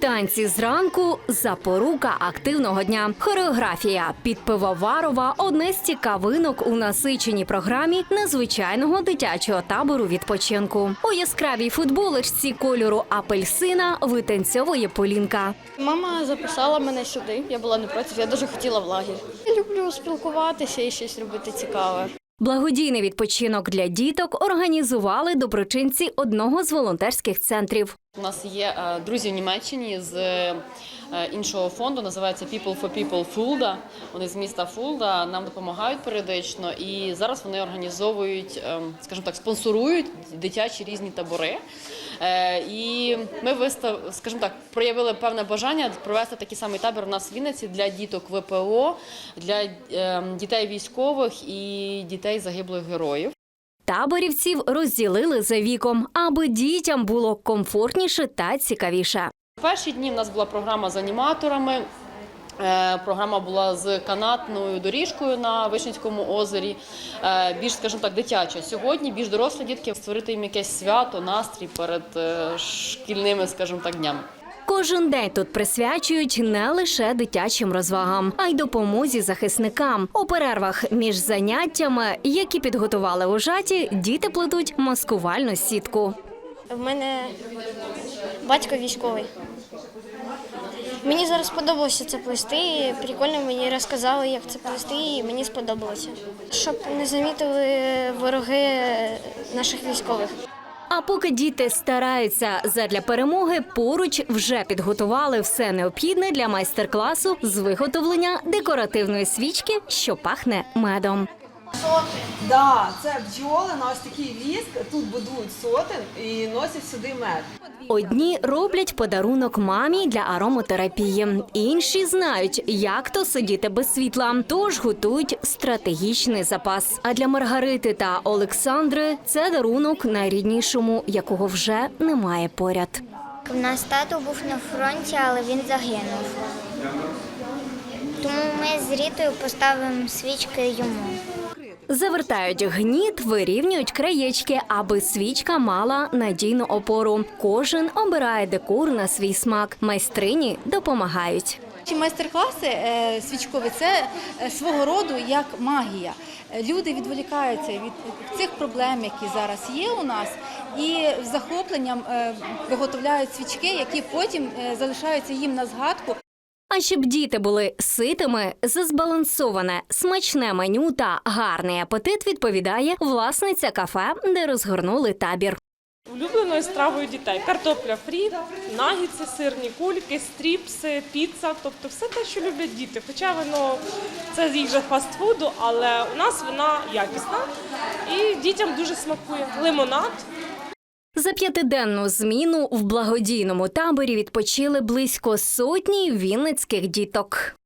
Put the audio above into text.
Танці зранку запорука активного дня. Хореографія під пивоварова одне з цікавинок у насиченій програмі незвичайного дитячого табору відпочинку. У яскравій футболочці кольору апельсина витанцьовує Полінка. Мама записала мене сюди. Я була не проти, я дуже хотіла в лагерь. Я люблю спілкуватися і щось робити цікаве. Благодійний відпочинок для діток організували доброчинці одного з волонтерських центрів. У нас є е, друзі в Німеччині з е, іншого фонду, називається People for People Fulda. Вони з міста Фулда нам допомагають періодично, і зараз вони організовують, е, скажімо так, спонсорують дитячі різні табори. І ми вистав, скажімо так, проявили певне бажання провести такий самий табір у нас в Вінниці для діток ВПО, для дітей військових і дітей загиблих героїв. Таборівців розділили за віком, аби дітям було комфортніше та цікавіше. Перші дні в нас була програма з аніматорами. е, Програма була з канатною доріжкою на Вишнівському озері, е, більш, скажімо так, дитяча. Сьогодні більш дорослі дітки створити їм якесь свято, настрій перед е, шкільними, скажімо так, днями. Кожен день тут присвячують не лише дитячим розвагам, а й допомозі захисникам. У перервах між заняттями, які підготували вожаті, діти плетуть маскувальну сітку. В мене батько військовий. Мені зараз сподобалося це плести. Прикольно мені розказали, як це плести, і мені сподобалося. Щоб не замітили вороги наших військових. А поки діти стараються задля перемоги, поруч вже підготували все необхідне для майстер-класу з виготовлення декоративної свічки, що пахне медом. Да, це бджоли на ось такий віск. Тут будують сотен і носять сюди мед. Одні роблять подарунок мамі для ароматерапії, інші знають, як то сидіти без світла, тож готують стратегічний запас. А для Маргарити та Олександри це дарунок найріднішому, якого вже немає поряд. У нас тато був на фронті, але він загинув. Тому ми з Рітою поставимо свічки йому. Завертають гніт, вирівнюють краєчки, аби свічка мала надійну опору. Кожен обирає декор на свій смак. Майстрині допомагають. Майстер-класи е, свічкові це е, свого роду як магія. Люди відволікаються від цих проблем, які зараз є у нас, і з захопленням е, виготовляють свічки, які потім залишаються їм на згадку. А щоб діти були ситими, за збалансоване, смачне меню та гарний апетит відповідає власниця кафе, де розгорнули табір. Улюбленою стравою дітей картопля фрі, нагідси, сирні кульки, стріпси, піца, тобто все те, що люблять діти. Хоча воно це їжа фастфуду, але у нас вона якісна і дітям дуже смакує. Лимонад, За п'ятиденну зміну в благодійному таборі відпочили близько сотні вінницьких діток.